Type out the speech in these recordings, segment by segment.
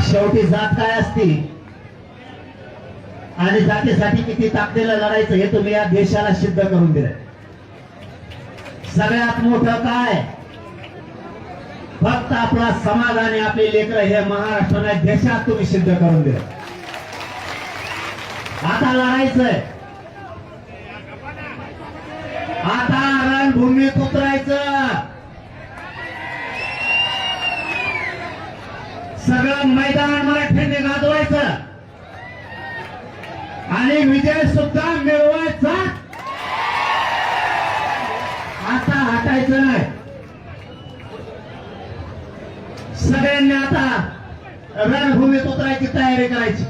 शेवटी जात काय असती? आणि जातीसाठी किती ताकदीला लढायचं हे तुम्ही या देशाला सिद्ध करून दिलं सगळ्यात मोठं काय? फक्त आपला समाज आणि आपले लेकर हे महाराष्ट्राला देशात तुम्ही सिद्ध करून दिलं आता लढायचंय. आता रणभूमी पुत्र सगळं मैदान मराठ्यांनी गाजवायचं आणि विजय सुद्धा मिळवायचा? आता हटायचं नाही. सगळ्यांनी आता रणभूमीत उतरायची तयारी करायची.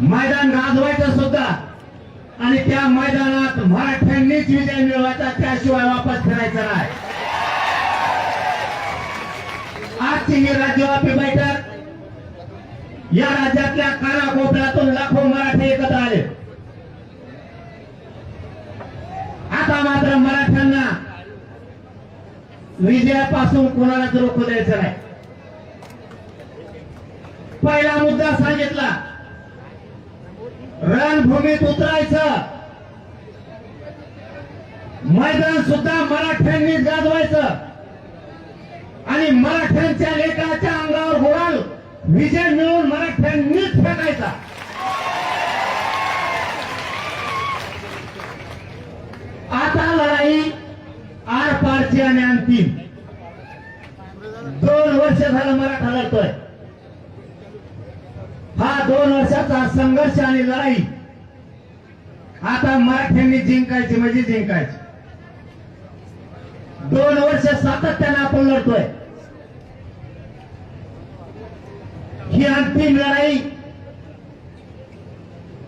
मैदान गाजवायचं सुद्धा. आणि त्या मैदानात मराठ्यांनीच विजय मिळवायचा त्याशिवाय वापस फिरायचा नाही. आजची ही राज्यव्यापी बैठक या राज्यातल्या कानाकोपऱ्यातून लाखो मराठी एकत्र आले. आता मात्र मराठ्यांना विजयापासून कोणालाच रोखू द्यायचं नाही. पहिला मुद्दा सांगितला. रणभूमीत उतरायचं. मैदान सुद्धा मराठ्यांनीच गाजवायचं. आणि मराठ्यांच्या लेखाच्या अंगावर गोळा विजय मिळवून मराठ्यांनीच फेकायचा आता लढाई आर पारची आणि अंतिम. दोन वर्ष झालं मराठा लढतोय. हा दोन वर्षाचा संघर्ष आणि लढाई. आता मराठ्यांनी जिंकायची म्हणजे जिंकायची. दोन वर्ष सातत्याने आपण लढतोय. ही अंतिम लढाई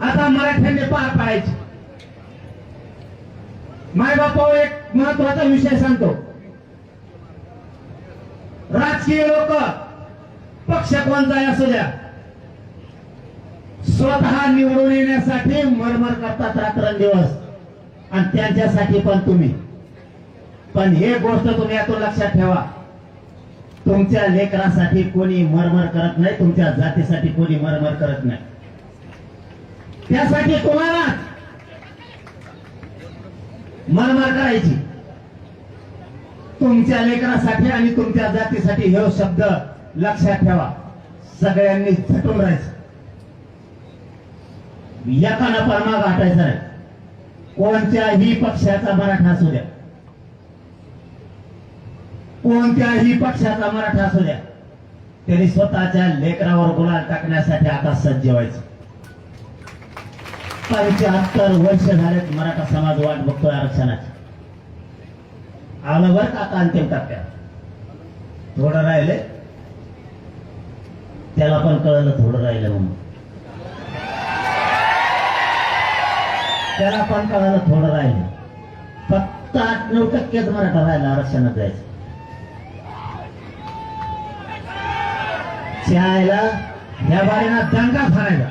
आता मराठ्यांनी पार पाडायची. मायबापा एक महत्त्वाचा विषय सांगतो. राजकीय लोक पक्ष कोणताही असू द्या. स्वतः निवडून येण्यासाठी मरमर करतात रात्रंदिवस. आणि त्यांच्यासाठी पण तुम्ही. पण हे गोष्ट तुम्ही यातून लक्षात ठेवा. तुमच्या लेकरासाठी कोणी मरमर करत नाही तुमच्या जातीसाठी कोणी मरमर करत नाही. त्यासाठी तुम्हाला मरमर करायची. तुमच्या लेकरासाठी आणि तुमच्या जातीसाठी हे शब्द लक्षात ठेवा. सगळ्यांनी झटून राहायचं. एकानं परमा वाटायचा नाही. कोणत्याही पक्षाचा मराठा असू द्या. कोणत्याही पक्षाचा मराठा असू द्या. त्यांनी स्वतःच्या लेकरावर गुलाल टाकण्यासाठी आता सज्ज व्हायचं पंच्याहत्तर वर्ष झालेत मराठा समाज वाट बघतोय आरक्षणाची. आलं बरं का आता अंतिम टप्प्यात? थोडं राहिले? त्याला पण कळलं थोडं राहिलं म्हणून. त्याला पण कळालं थोडं राहिलं. फक्त आठ नऊ टक्केच मराठा राहिला आरक्षणात जायचं. शाळेला या बाईना दंगा फाडायचा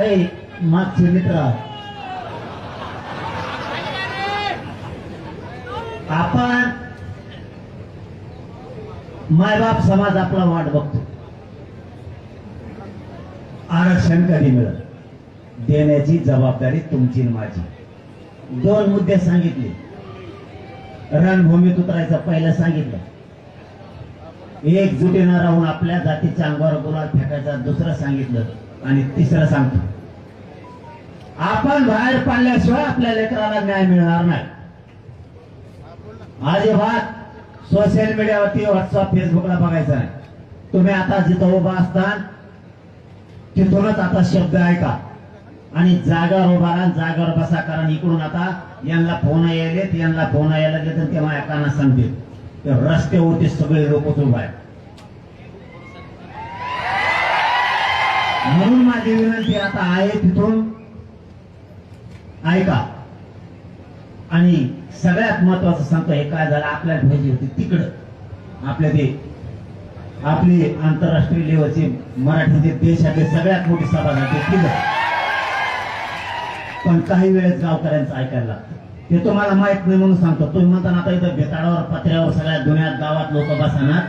ऐ, मागचे मित्र. आपण मायबाप समाज आपला वाट बघतो. आरक्षण कधी मिळत? देण्याची जबाबदारी तुमची माझी. दोन मुद्दे सांगितले. रणभूमीत उतरायचं पहिलं सांगितलं. एकजुटीनं राहून आपल्या जातीच्या अंगावर गुलाल फेकायचा दुसरं सांगितलं आणि तिसरं सांगतो. आपण बाहेर पाडल्याशिवाय आपल्या लेकराला न्याय मिळणार नाही. अजिबात सोशल मीडियावरती व्हॉट्सअप फेसबुकला बघायचं नाही. तुम्ही आता जिथं उभा असता तिथूनच आता शब्द ऐका. आणि जागावर उभा राहा जागावर बसा कारण इकडून आता यांना फोन यायलेत यांना फोन यायला देत तर तेव्हा एकांना सांगतील. ते रस्त्यावरती सगळे लोक उभा आहेत. म्हणून माझी विनंती आता आहे तिथून ऐका. आणि सगळ्यात महत्वाचं सांगतो हे काय झालं आपल्याला पाहिजे होती तिकडं. आपल्या ते आपली आंतरराष्ट्रीय लेवलची मराठीचे देशातली सगळ्यात मोठी सभा झाली तिकडं पण काही वेळेस गावकऱ्यांचं ऐकायला लागतं. हे तुम्हाला माहीत नाही म्हणून सांगतो. तुम्ही म्हणता आता इथं बेताडावर पत्र्यावर सगळ्या दुनियात गावात लोक बसणार.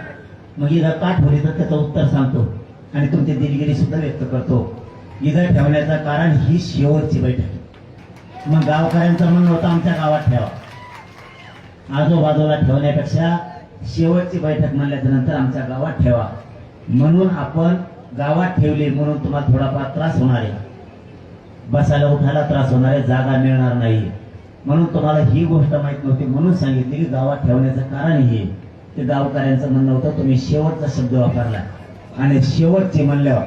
मग इथं का ठेवली तर त्याचं उत्तर सांगतो. आणि तुमची दिलगिरी सुद्धा व्यक्त करतो. इथं ठेवण्याचं कारण ही शेवटची बैठक मग गावकऱ्यांचं म्हणणं होतं आमच्या गावात ठेवा. आजूबाजूला ठेवण्यापेक्षा शेवटची बैठक म्हणल्याच्या नंतर आमच्या गावात ठेवा. म्हणून आपण गावात ठेवली म्हणून तुम्हाला थोडाफार त्रास होणार आहे. बसायला उठायला त्रास होणार आहे जागा मिळणार नाही. म्हणून तुम्हाला ही गोष्ट माहीत नव्हती म्हणून सांगितली की गावात ठेवण्याचं कारण हे. ते गावकऱ्यांचं म्हणणं होतं तुम्ही शेवटचा शब्द वापरला. आणि शेवटचे म्हणल्यावर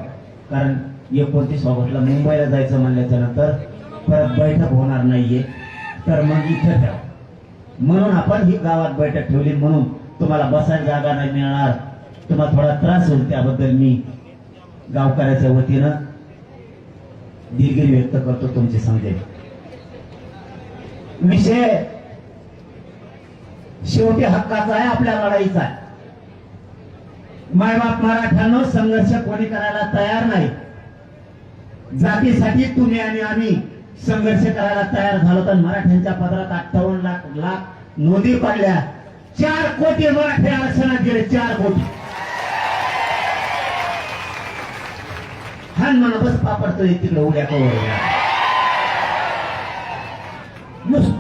कारण एकोणतीस ऑगस्टला मुंबईला जायचं म्हणल्याच्या नंतर परत बैठक होणार नाहीये. तर मग इथं ठेवा. म्हणून आपण ही गावात बैठक ठेवली म्हणून तुम्हाला बसायला जागा नाही मिळणार. तुम्हाला थोडा त्रास होईल त्याबद्दल मी गावकऱ्याच्या वतीनं दिलगिरी व्यक्त करतो तुमचे समजेल. विषय शेवटी हक्काचा आहे आपल्या लढाईचा आहे. मायबाप मराठ्यानं संघर्ष कोणी करायला तयार नाही. जातीसाठी तुम्ही आणि आम्ही संघर्ष करायला तयार झालो तर मराठ्यांच्या पदरात अठ्ठावन्न लाख लाख नोंदी पडल्या. चार कोटी मराठे आरक्षणात गेले चार कोटी. हा म्हणा बस पापडतो तिकडे उड्या कवर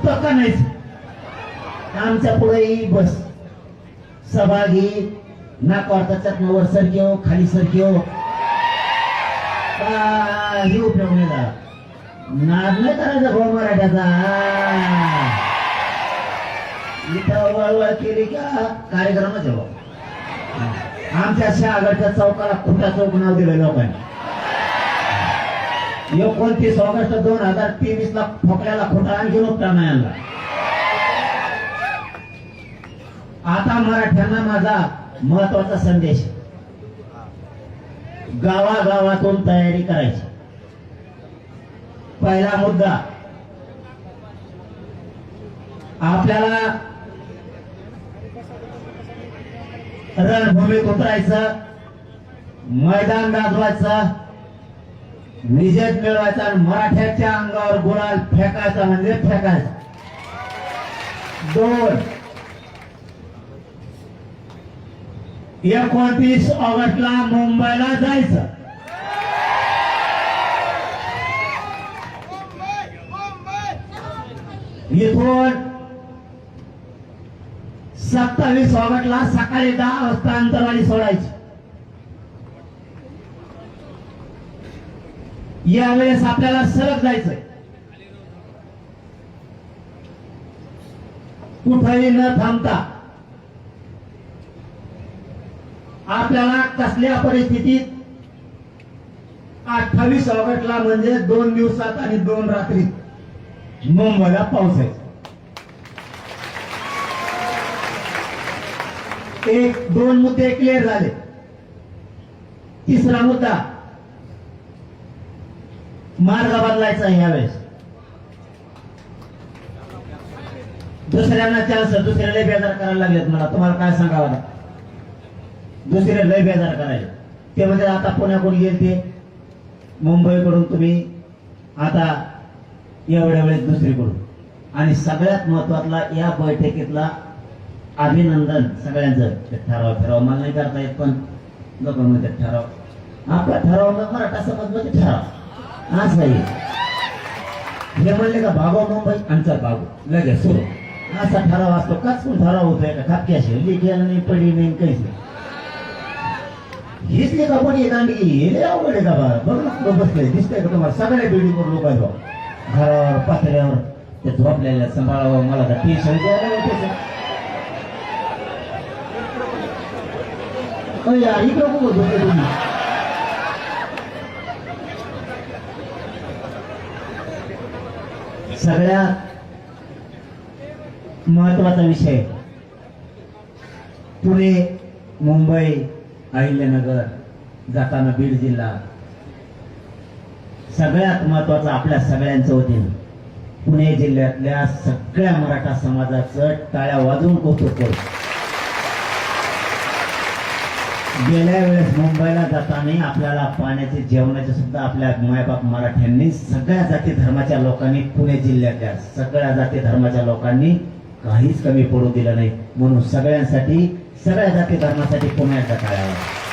का नाहीच आमच्या पुढे बस. सभा घे नाकावर चटणं वर सरक्यो खाली सरक्यो काही उपयोग नाही झाला. नाद नाही करायचा भाऊ मराठ्याचा? इथं वळवळ केली का? कार्यक्रमच आहे आमच्या आमच्या शहागडच्या चौकाला खुटा चौक नाव दिलं लोकांनी. एकोणतीस ऑगस्ट दोन हजार तेवीस ला खोकल्याला खोटा आणखी उपटा नाही आता मराठ्यांना माझा महत्त्वाचा संदेश. गावागावातून तयारी करायची. पहिला मुद्दा. आपल्याला रणभूमीत उतरायचं मैदान गाजवायचं विजय मिळवायचा आणि मराठ्याच्या अंगावर गुलाल फेकायचा म्हणजे फेकायचा. दोन. एकोणतीस ऑगस्टला मुंबईला जायचं. इथून सत्तावीस ऑगस्टला सकाळी दहा वाजता अंतरवाडी सोडायची. यावेळेस आपल्याला सरक जायचंय. कुठेही न थांबता आपल्याला कसल्या परिस्थितीत अठ्ठावीस ऑगस्टला म्हणजे दोन दिवसात आणि दोन रात्रीत? मुंबईला पावसायचं एक दोन मुद्दे क्लिअर झाले. तिसरा मुद्दा मार्ग बदलायचा आहे यावेळेस. दुसऱ्यांना चान्स दुसरे लय बेजार करायला लागलेत मला. तुम्हाला काय सांगावं दुसरे लय बेजार करायचे. ते म्हणजे आता पुण्याकडून गेले ते मुंबईकडून तुम्ही आता एवढ्या वेळेस दुसरीकडून. आणि सगळ्यात महत्वातला या बैठकीतला अभिनंदन सगळ्यांचं. ठराव ठराव मला नाही करता येत पण लोकांमध्ये ठराव. आपला ठराव मराठा समाज म्हणजे ठराव. असं नाही. हे म्हणले का भागो मुंबई? आमचा भागो लगेच सुरू असा ठराव असतो. काच पण ठराव होतोय का? खापकी अशी लिखी नाही पडली नाही काहीच नाही. हीच नाही का पण एक अंडी हे आवडले का बा? बघ ना बसले. दिसतंय का तुम्हाला? सगळ्या बिल्डिंगवर लोक आहे बा. घरावर पातळ्यावर ते झोपलेल्या सांभाळावं. मला का टी शर्ट द्यायला होते अरे यार इकडं कुठं झोपले तुम्ही सगळ्यात महत्त्वाचा विषय. पुणे मुंबई अहिल्यानगर जाताना बीड जिल्हा. सगळ्यात महत्वाचं आपल्या सगळ्यांचं होते. पुणे जिल्ह्यातल्या सगळ्या मराठा समाजाचं टाळ्या वाजवून कौतुक करू गेल्या वेळेस मुंबईला जाताना आपल्याला पाण्याचे जेवणाचे सुद्धा आपल्या मायबाप मराठ्यांनी सगळ्या जाती धर्माच्या लोकांनी पुणे जिल्ह्यातल्या सगळ्या जाती धर्माच्या लोकांनी काहीच कमी पडू दिलं नाही. म्हणून सगळ्यांसाठी सगळ्या जाती धर्मासाठी पुण्याचा एकदा